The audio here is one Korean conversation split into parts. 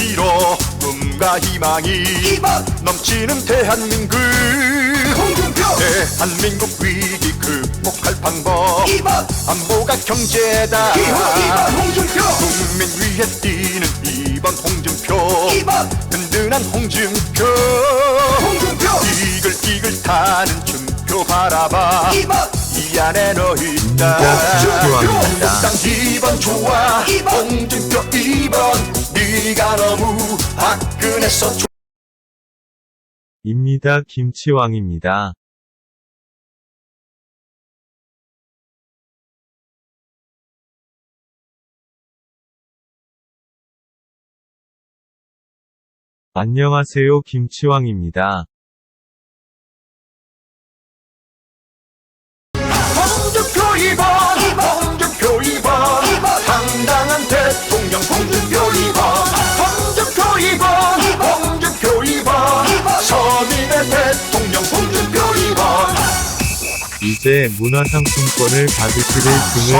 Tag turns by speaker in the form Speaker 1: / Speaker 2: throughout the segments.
Speaker 1: 억지로 꿈과 희망이
Speaker 2: 2번
Speaker 1: 넘치는 대한민국.
Speaker 2: 홍준표!
Speaker 1: 대한민국 위기 극복할 방법.
Speaker 2: 2번
Speaker 1: 안보가 경제다.
Speaker 2: 기호 2번 홍준표!
Speaker 1: 국민 위해 뛰는 2번 홍준표.
Speaker 2: 2번
Speaker 1: 든든한 홍준표.
Speaker 2: 홍준표!
Speaker 1: 이글 이글 타는 준표 바라봐.
Speaker 2: 2번
Speaker 1: 이 안에 너 있다. 한국당 2번 좋아. 홍준표 2번 네가 너무 화끈해서
Speaker 3: 입니다. 김치왕입니다. 안녕하세요. 김치왕입니다.
Speaker 1: 홍준표 2번 홍준표 2번 당당한 대통령 홍준표 2번 홍준표 2번 홍준표 2번 서민의 대통령 홍준표 2번
Speaker 3: 이제 문화상품권을 받으실 분을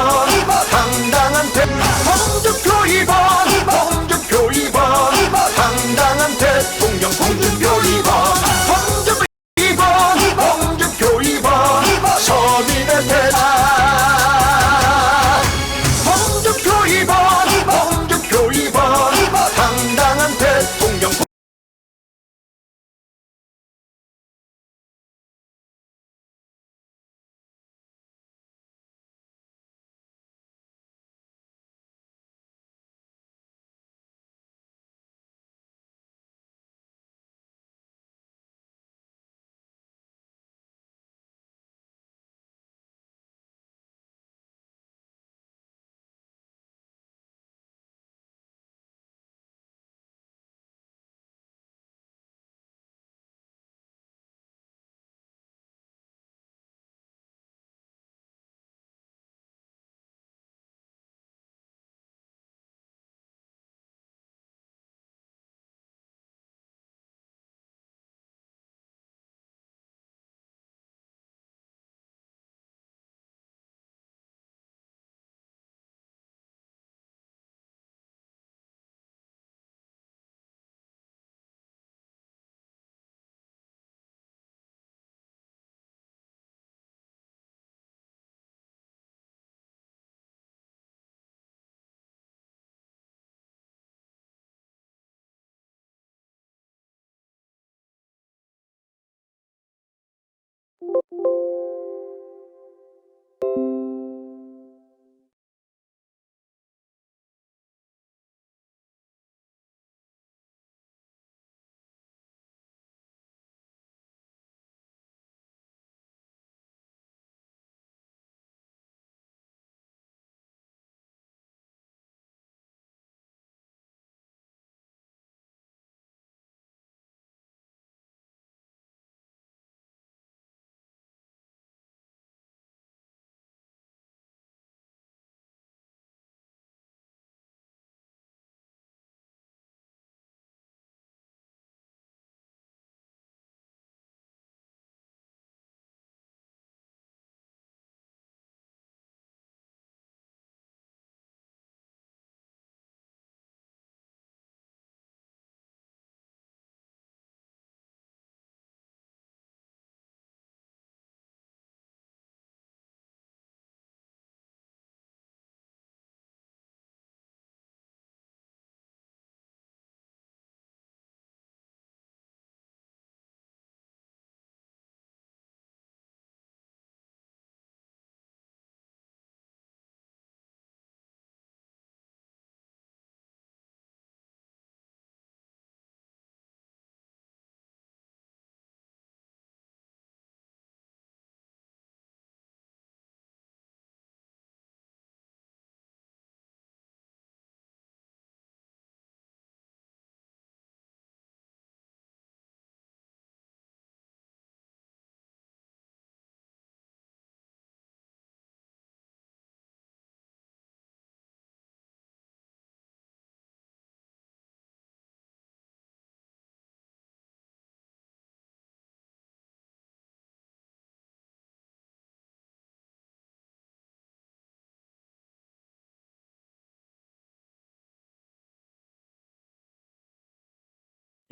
Speaker 1: 당당한 대 홍준표 2번 홍준표 2번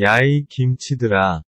Speaker 3: 야이 김치들아.